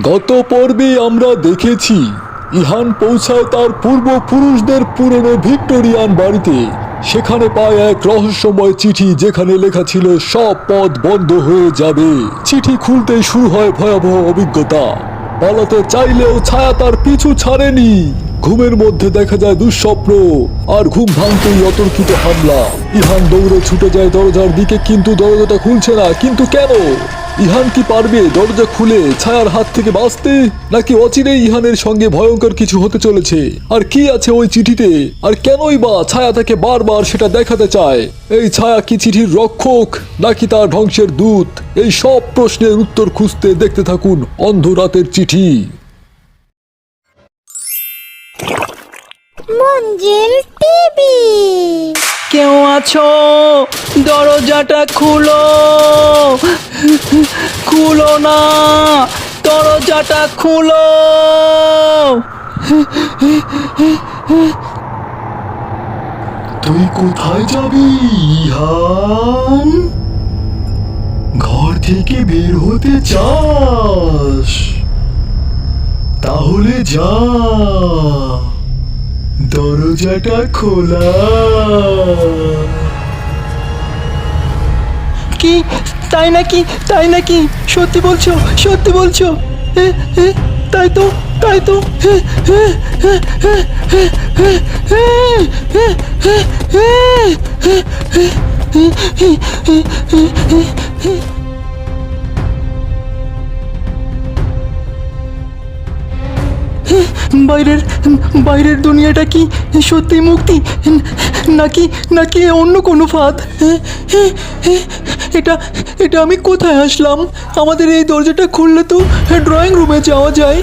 গত পর্বে আমরা দেখেছি, ইহান পৌঁছায় তার পূর্বপুরুষদের পুরনো ভিক্টোরিয়ান বাড়িতে। সেখানে পায় এক রহস্যময় চিঠি যেখানে লেখা ছিল, সব পথ বন্ধ হয়ে যাবে। চিঠি খুলতেই শুরু হয় ভয়াবহ অভিজ্ঞতা। পালাতে চাইলেও ছায়া তার পিছু ছাড়েনি। ঘুমের মধ্যে দেখা যায় দুঃস্বপ্ন, আর ঘুম ভাঙতেই অতর্কিত হামলা। ইহান দৌড়ে ছুটে যায় দরজার দিকে, কিন্তু দরজাটা খুলছে না, কিন্তু কেন? ইহান কি পারবে দরজা খুলে ছায়ার হাত থেকে বাঁচতে? নাকি অচিরেই ইহানের সঙ্গে ভয়ঙ্কর কিছু হতে চলেছে? আর কি আছে ওই চিঠিতে? আর কেনই বা ছায়া তাকে বারবার সেটা দেখাতে চায়? এই ছায়া কি চিঠির রক্ষক, নাকি তার ধ্বংসের দূত? এই সব প্রশ্নের উত্তর খুঁজতে দেখতে থাকুন অন্ধ রাতের চিঠি। মঞ্জিল টিভি। কেউ আছো? দরজাটা খুলো। খুলো না। দরজাটা খুলো। তুই কোথায় যাবি, ইহান? ঘর থেকে বের হতে চাস। তাহলে যা। দরজাটা খোলা কি তাই নাকি তাই নাকি সত্যি বলছো সত্যি বলছো তাই তো তাই তো এ, বাইরের বাইরের দুনিয়াটা কি সত্যি মুক্তি? নাকি নাকি অন্য কোনো ফাঁদ? এটা এটা আমি কোথায় আসলাম? আমাদের এই দরজাটা খুললে তো ড্রয়িং রুমে যাওয়া যায়।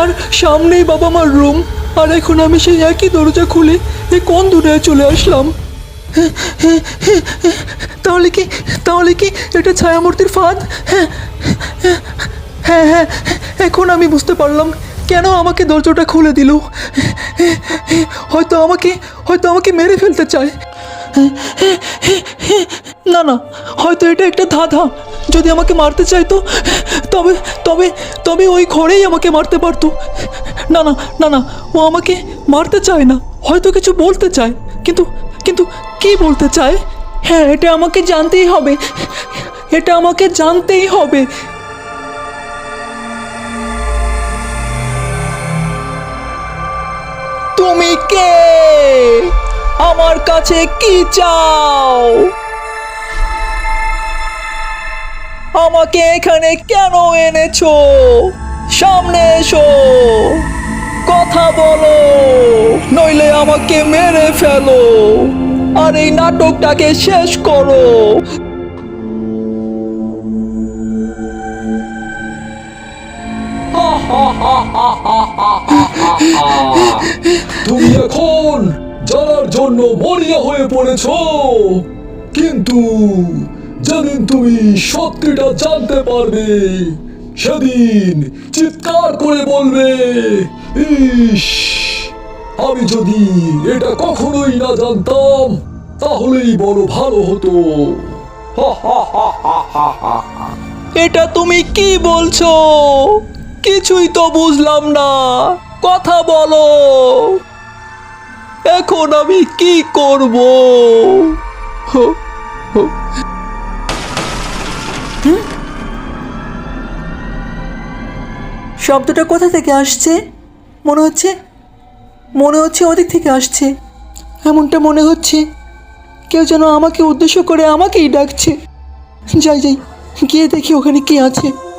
আর সামনেই বাবা মার রুম আর এখন আমি সেই একই দরজা খুলে কোন দুনিয়ায় চলে আসলাম? তাহলে কি তাহলে কি এটা ছায়ামূর্তির ফাঁদ? হ্যাঁ হ্যাঁ হ্যাঁ এখন আমি বুঝতে পারলাম কেন আমাকে দরজাটা খুলে দিল। হয়তো আমাকে হয়তো আমাকে মেরে ফেলতে চায়। না না, হয়তো এটা একটা ধাঁধা। যদি আমাকে মারতে চাইতো, তবে তবে তবে ওই ঘরেই আমাকে মারতে পারতো। না না না না, ও আমাকে মারতে চায় না, হয়তো কিছু বলতে চায়। কিন্তু কিন্তু কি বলতে চায়? হ্যাঁ এটা আমাকে জানতেই হবে। এটা আমাকে জানতেই হবে। তুমি কে? আমার কাছে কি চাও? আমাকে এখানে কেন এনেছো? সামনে এসো। কথা বলো। নইলে আমাকে মেরে ফেলো। আর এই নাটকটাকে শেষ করো। তুমি এখন জানার জন্য মরিয়া হয়ে পড়েছ। কিন্তু যেদিন তুমি সত্যিটা জানতে পারবে, সেদিন চিৎকার করে বলবে, ইস, আমি যদি এটা কখনোই না জানতাম, তাহলেই বড় ভালো হতো। এটা তুমি কি বলছো? কিছুই তো বুঝলাম না। কথা বলো। এখন আমি কি করব? শব্দটা কোথা থেকে আসছে? মনে হচ্ছে? মনে হচ্ছে ওদিক থেকে আসছে। এমনটা মনে হচ্ছে। কেউ যেন আমাকে উদ্দেশ্য করে আমাকেই ডাকছে। যাই যাই, গিয়ে দেখি ওখানে কি আছে।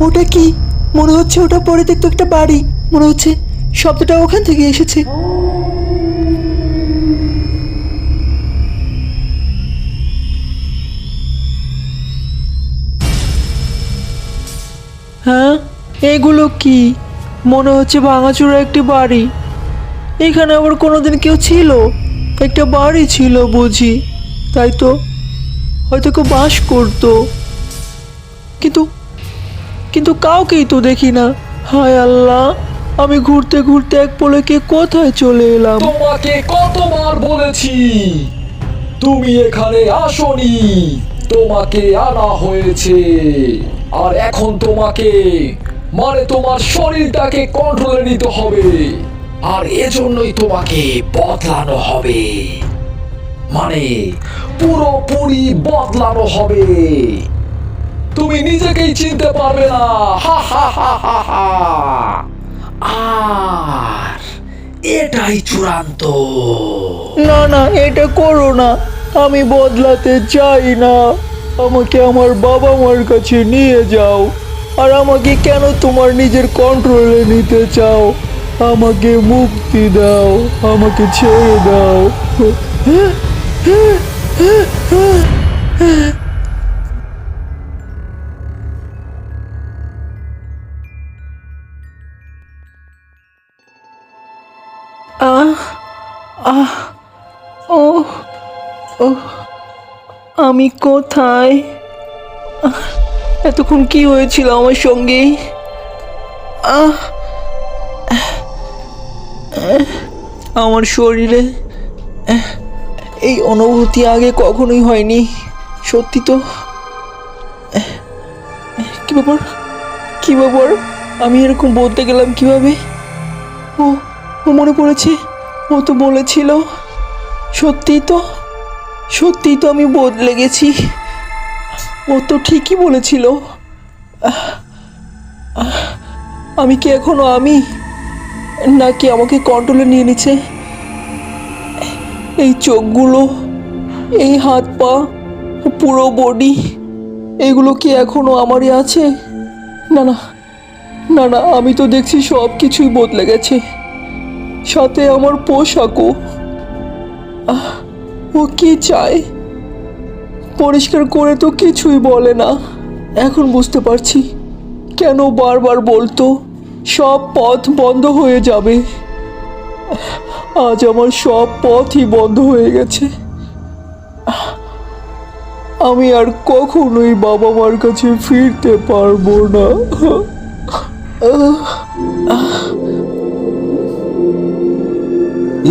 ওটা কি? মনে হচ্ছে ওটা পরে দেখতো একটা বাড়ি। মনে হচ্ছে শব্দটা ওখান থেকে এসেছে। হ্যাঁ এগুলো কি? মনে হচ্ছে ভাঙাচোরা একটি বাড়ি। এখানে আবার কোনোদিন কেউ ছিল? একটা বাড়ি ছিল বুঝি। তাই তো? হয়তো কেউ বাস করতো। কিন্তু কিন্তু কাউকেই তো দেখি না। হায় আল্লাহ, আমি ঘুরতে ঘুরতে এক পলকে কোথায় চলে এলাম? তোমাকে কতবার বলেছি, তুমি এখানে আসনি। তোমাকে আনা হয়েছে, আর এখন তোমাকে মানে তোমার শরীরটাকে কন্ট্রোলে নিতে হবে। আর এজন্যই তোমাকে বদলানো হবে। মানে পুরোপুরি বদলানো হবে। তুমি নিজেকেই চিনতে পারবে না। হা হা হা হা হা। আর এটাই চূড়ান্ত। না না, এটা করো না। আমি বদলাতে চাই না। আমাকে আমার বাবা মার কাছে নিয়ে যাও। আর আমাকে কেন তোমার নিজের কন্ট্রোলে নিতে চাও? আমাকে মুক্তি দাও। আমাকে ছেড়ে দাও। আমি কোথায়? এতক্ষণ কি হয়েছিল আমার সঙ্গে? আহ আমার শরীরে এই অনুভূতি আগে কখনোই হয়নি, সত্যি তো? কি ব্যাপার? কি ব্যাপার? আমি এরকম বলতে গেলাম কীভাবে? ও ও মনে পড়েছে, ও তো বলেছিল, সত্যিই তো? সত্যিই তো আমি বদলে গেছি। ও তো ঠিকই বলেছিল। আমি কি এখনও আমি? নাকি আমাকে কন্ট্রোলে নিয়ে নিচ্ছে এই চোখগুলো এই হাত পা পুরো বডি এগুলো কি এখনও আমারই আছে? না না না না আমি তো দেখছি সব কিছুই বদলে গেছে। সাথে আমার পোশাকও। আহ, ও কি চায়? পরিষ্কার করে তো কিছুই বলে না। এখন বুঝতে পারছি কেন বারবার বলতো, সব পথ বন্ধ হয়ে যাবে। আজ আমার সব পথই বন্ধ হয়ে গেছে। আমি আর কখনোই বাবা মার কাছে ফিরতে পারব না।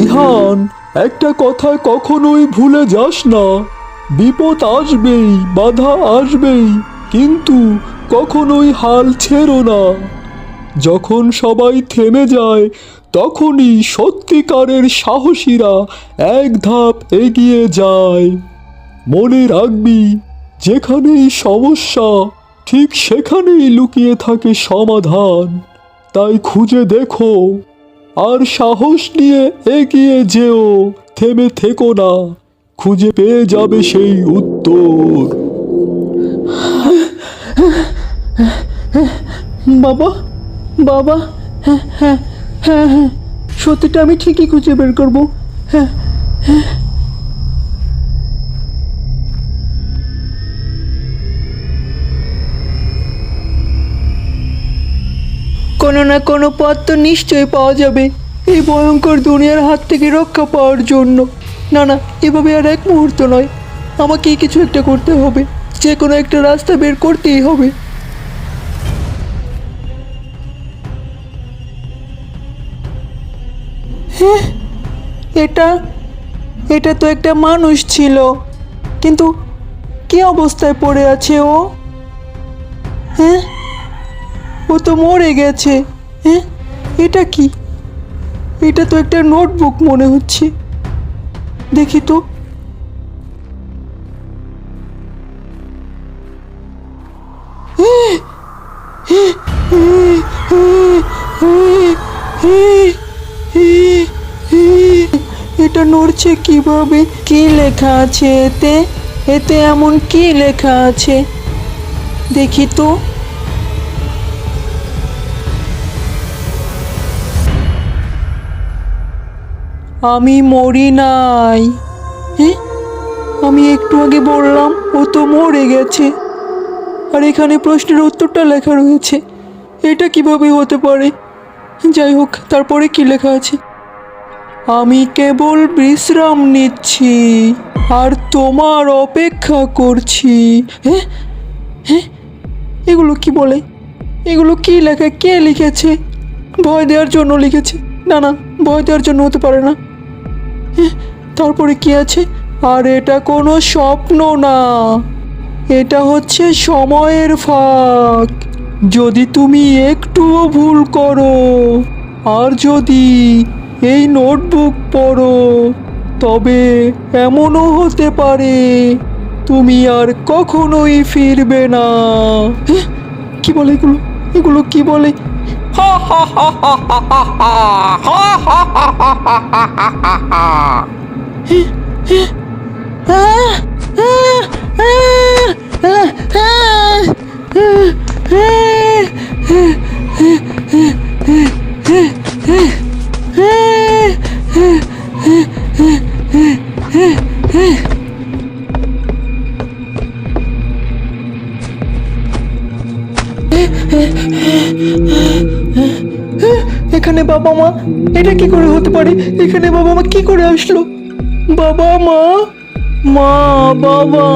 ইহান একটা কথা কখনোই ভুলে যাস না। বিপদ আসবেই, বাধা আসবেই, কিন্তু কখনোই হাল ছেড়ো না। যখন সবাই থেমে যায়, তখনই সত্যিকারের সাহসীরা এক ধাপ এগিয়ে যায়। মনে রাখবি, যেখানেই সমস্যা, ঠিক সেখানেই লুকিয়ে থাকে সমাধান। তাই খুঁজে দেখো। আর সাহস নিয়ে এগিয়ে যেও, থেমে থেকো না, খুঁজে পেয়ে যাবে সেই উত্তর বাবা বাবা হ্যাঁ হ্যাঁ হ্যাঁ হ্যাঁ সত্যিটা আমি ঠিকই খুঁজে বের করব হ্যাঁ হ্যাঁ। কোনো না কোনো পথ তো নিশ্চয়ই পাওয়া যাবে। এই ভয়ঙ্কর দুনিয়ার হাত থেকে রক্ষা পাওয়ার জন্য। না না, এভাবে আর এক মুহূর্ত নয়। আমাকেই কিছু একটা করতে হবে। যে কোনো একটা রাস্তা বের করতেই হবে। এটা এটা তো একটা মানুষ ছিল। কিন্তু কি অবস্থায় পড়ে আছে ও? হ্যাঁ? ও তো মরে গেছে। হ্যাঁ এটা কি? এটা তো একটা নোটবুক মনে হচ্ছে। দেখি তো। এটা নড়ছে কীভাবে? কি লেখা আছে এতে? এতে এমন কি লেখা আছে? দেখি তো। আমি মরি নাই। হ্যাঁ আমি একটু আগে বললাম, ও তো মরে গেছে। আর এখানে প্রশ্নের উত্তরটা লেখা রয়েছে। এটা কীভাবে হতে পারে? যাই হোক, তারপরে কি লেখা আছে? আমি কেবল বিশ্রাম নিচ্ছি, আর তোমার অপেক্ষা করছি। হ্যাঁ হ্যাঁ এগুলো কি বলে? এগুলো কি লেখা? কে লিখেছে? ভয় দেওয়ার জন্য লিখেছে। না না, ভয় দেওয়ার জন্য হতে পারে না। তারপরে কি আছে? আর এটা কোনো স্বপ্ন না। এটা হচ্ছে সময়ের ফাঁক। যদি তুমি একটুও ভুল করো আর যদি এই নোটবুক পড়ো তবে এমনও হতে পারে তুমি আর কখনোই ফিরবে না। এহ, কি বলে এগুলো? এগুলো কি বলে? 哈，哈哈哈哈哈哈，哈哈哈哈哈哈哈哈哈。嘿，嘿。এখানে বাবা মা? এটা কি করে হতে পারে? এখানে বাবা মা কি করে আসলো? বাবা মা? মা, বাবা,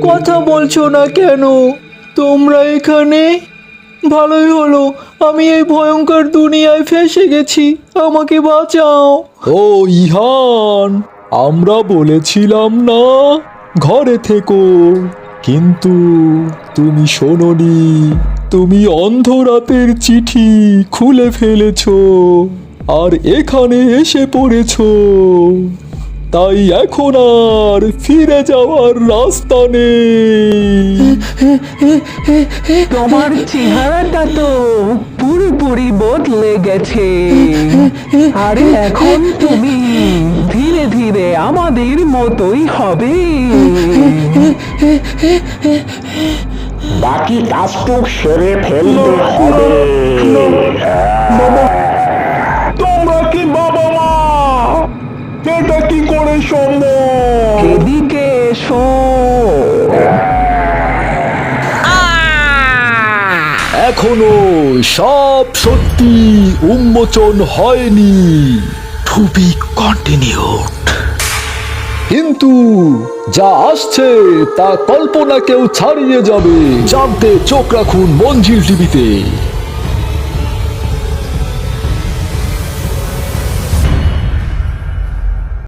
কথা বলছো না কেন? তোমরা এখানে? ভালোই হলো, আমি এই ভয়ঙ্কর দুনিয়ায় ফেসে গেছি, আমাকে বাঁচাও। ও ইহান, আমরা বলেছিলাম না, ঘরে থেকো। কিন্তু তুমি শোনোনি তুমি অন্ধরাতের চিঠি খুলে ফেলেছ আর এখানে এসে পড়েছ। তাই এখন আর ফিরে যাওয়ার রাস্তা নেই। তোমার চেহারাটা তো পুরোপুরি বদলে গেছে। আর এখন তুমি ধীরে ধীরে আমাদের মতোই হবে। বাকি কাজটুক সেরে ফেলতে হবে। তোমরা কি বাবা মা? এটা কি করে সম্ভব? এদিকে এসো। এখনও সব সত্যি উন্মোচন হয়নি। টু বি কন্টিনিউড কিন্তু যা আসছে তা কল্পনা কেউ ছাড়িয়ে যাবে। জানতে চোখ রাখুন মঞ্জিল টিভিতে।